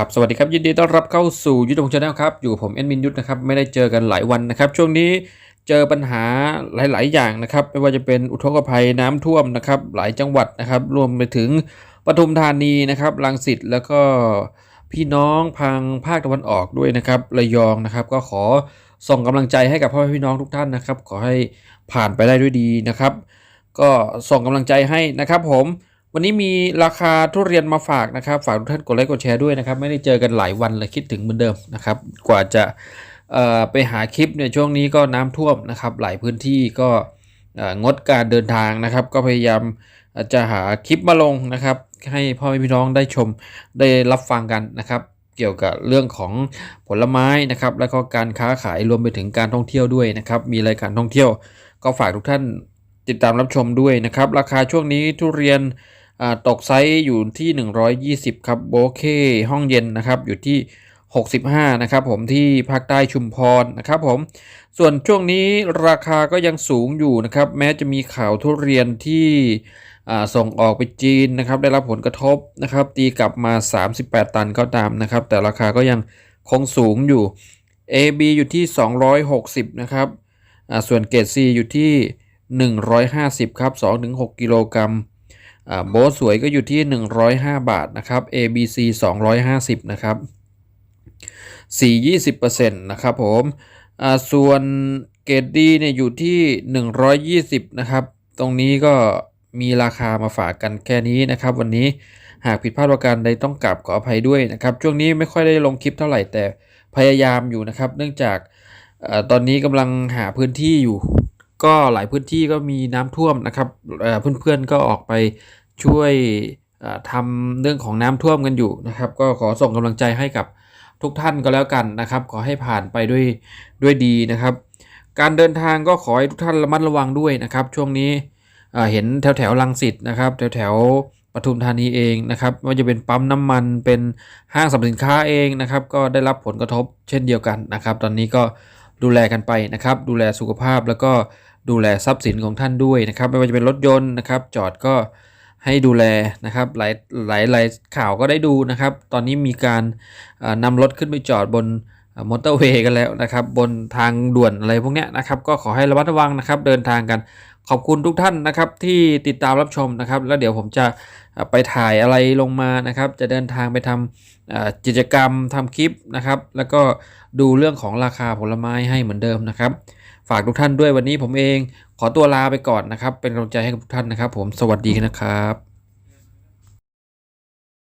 ครับสวัสดีครับยินดีต้อนรับเข้าสู่ยุทธพงศ์ชาแนลครับอยู่ผมแอดมินยุทธนะครับไม่ได้เจอกันหลายวันนะครับช่วงนี้เจอปัญหาหลาย ๆ อย่างนะครับไม่ว่าจะเป็นอุทกภัยน้ำท่วมนะครับหลายจังหวัดนะครับรวมไปถึงปทุมธานีนะครับรังสิตแล้วก็พี่น้องพังภาคตะวันออกด้วยนะครับระยองนะครับ ก็ขอส่งกำลังใจให้กับพ่อแม่พี่น้องทุกท่านนะครับ ขอให้ผ่านไปได้ด้วยดีนะครับ ก็ส่งกำลังใจให้นะครับผม วันนี้มีราคาทุเรียนมาฝากนะครับ ฝากทุกท่านกดไลค์กดแชร์ด้วยนะครับ ไม่ได้เจอกันหลายวันเลยคิดถึงเหมือนเดิมนะครับ กว่าจะไปหาคลิปเนี่ยช่วงนี้ก็น้ำท่วมนะครับ หลายพื้นที่ก็งดการเดินทางนะครับ ก็พยายามจะหาคลิปมาลงนะครับ ให้พ่อแม่พี่น้องได้ชมได้รับฟังกันนะครับ เกี่ยวกับเรื่องของผลไม้นะครับ แล้วก็การค้าขายรวมไปถึงการท่องเที่ยวด้วยนะครับ มีรายการท่องเที่ยว ก็ฝากทุกท่าน ติดตามรับชมด้วยนะครับ ราคาช่วงนี้ทุเรียนตกไซส์อยู่ที่ 120 ครับโบเคห้องเย็นนะครับอยู่ที่ 65 นะครับผมที่ภาคใต้ชุมพรนะครับผมส่วนช่วงนี้ราคาก็ยังสูงอยู่นะครับ แม้จะมีข่าวทุเรียนที่ส่งออกไปจีนนะครับ ได้รับผลกระทบนะครับ ตีกลับมา 38 ตันก็ตามนะครับ แต่ราคาก็ยังคงสูงอยู่ AB อยู่ที่ 260 นะครับส่วนเกรด C อยู่ที่ 150 ครับ 2-6 กิโลกรัมโบทสวยก็อยู่ที่ 105 บาทนะครับ ABC 250 นะครับสี20%นะครับผมส่วนเกรดดีเนี่ยอยู่ที่ 120 นะครับ ตรงนี้ก็มีราคามาฝากกันแค่นี้นะครับ วันนี้หากผิดพลาดประการใดต้องกราบขออภัยด้วยนะครับ ช่วงนี้ไม่ค่อยได้ลงคลิปเท่าไหร่แต่พยายามอยู่นะครับ เนื่องจากอตอนนี้กำลังหาพื้นที่อยู่ ก็หลายพื้นที่ก็มีน้ำท่วมนะครับเพื่อนๆก็ออกไปช่วยเอ่อทำเรื่องของน้ำท่วมกันอยู่นะครับ ก็ขอส่งกำลังใจให้กับทุกท่านก็แล้วกันนะครับ ขอให้ผ่านไปด้วยด้วยดีนะครับ การเดินทางก็ขอให้ทุกท่านระมัดระวังด้วยนะครับ ช่วงนี้เห็นแถวแถวๆรังสิตนะครับ แถวแถวปทุมธานีเองนะครับไม่ว่าจะเป็นปั๊มน้ำมันเป็นห้างสรรพสินค้าเองนะครับ ก็ได้รับผลกระทบเช่นเดียวกันนะครับ ตอนนี้ก็ดูแลกันไปนะครับ ดูแลสุขภาพแล้วก็ ดูแลทรัพย์สินของท่านด้วยนะครับไม่ว่าจะเป็นรถยนต์นะครับ จอดก็ให้ดูแลนะครับหลายหลายหลายข่าวก็ได้ดูนะครับ ตอนนี้มีการนำรถขึ้นไปจอดบน มอเตอร์เวย์กันแล้วนะครับ บนทางด่วนอะไรพวกเนี้ยนะครับ ก็ขอให้ระมัดระวังนะครับ เดินทางกันขอบคุณทุกท่านนะครับที่ติดตามรับชมนะครับ แล้วเดี๋ยวผมจะไปถ่ายอะไรลงมานะครับ จะเดินทางไปทำกิจกรรมทำคลิปนะครับ แล้วก็ดูเรื่องของราคาผลไม้ให้เหมือนเดิมนะครับ ฝากทุกท่านด้วยวันนี้ผมเองขอตัวลาไปก่อนนะครับ เป็นกำลังใจให้กับทุกท่านนะครับ ผมสวัสดีนะครับ